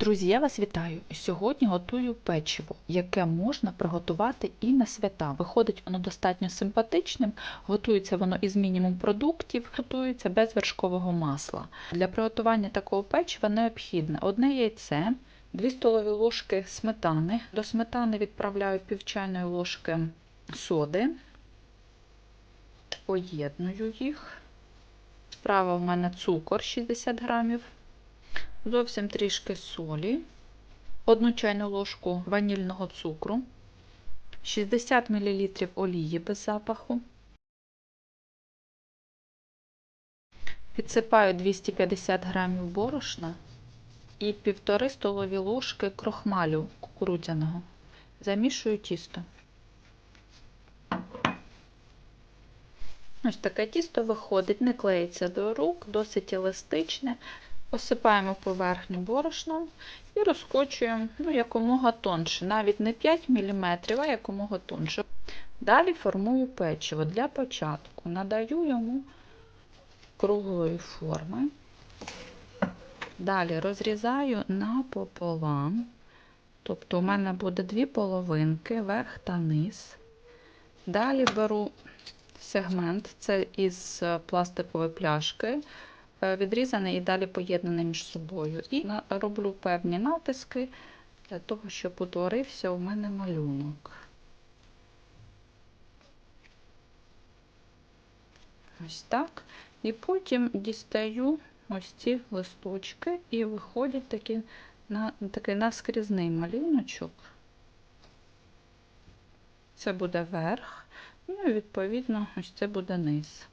Друзі, я вас вітаю. Сьогодні готую печиво, яке можна приготувати і на свята. Виходить воно достатньо симпатичним, готується воно із мінімум продуктів, готується без вершкового масла. Для приготування такого печива необхідне одне яйце, 2 столові ложки сметани. До сметани відправляю пів чайної ложки соди, поєдную їх. Справа в мене цукор 60 грамів зовсім трішки солі, 1 чайну ложку ванільного цукру, 60 мл олії без запаху. Підсипаю 250 г борошна і 1,5 столові ложки крохмалю кукурудзяного. Замішую тісто. Ось таке тісто виходить, не клеїться до рук, досить еластичне. Посипаємо поверхню борошном і розкочуємо ну, якомога тонше, навіть не 5 мм, а якомога тонше. Далі формую печиво. Для початку надаю йому круглої форми. Далі розрізаю напополам. Тобто у мене буде дві половинки, верх та низ. Далі беру сегмент, це із пластикової пляшки відрізаний і далі поєднаний між собою. І роблю певні натиски для того, щоб утворився у мене малюнок. Ось так. І потім дістаю ось ці листочки і виходить такі, на, такий наскрізний малюночок. Це буде верх, ну і відповідно ось це буде низ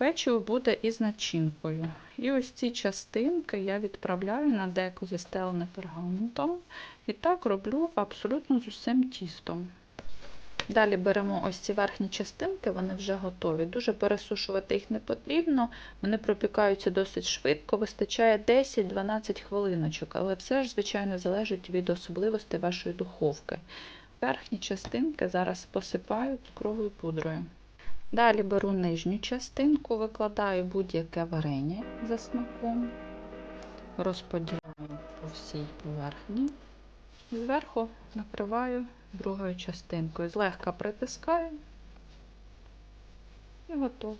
печиво буде із начинкою. І ось ці частинки я відправляю на деко застелене пергаментом. І так роблю абсолютно з усім тістом. Далі беремо ось ці верхні частинки, вони вже готові. Дуже пересушувати їх не потрібно, вони пропікаються досить швидко, вистачає 10-12 хвилиночок, але все ж, звичайно, залежить від особливостей вашої духовки. Верхні частинки зараз посипаю цукровою пудрою. Далі беру нижню частинку, викладаю будь-яке варення за смаком, розподіляю по всій поверхні. Зверху накриваю другою частинкою. Злегка притискаю і готово.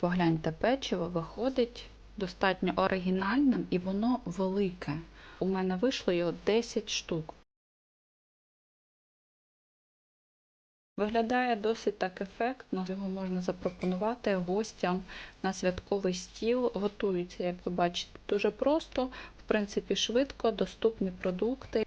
Погляньте, печиво виходить достатньо оригінальним і воно велике. У мене вийшло його 10 штук. Виглядає досить так ефектно. Його можна запропонувати гостям на святковий стіл. Готується, як ви бачите, дуже просто, в принципі, швидко, доступні продукти.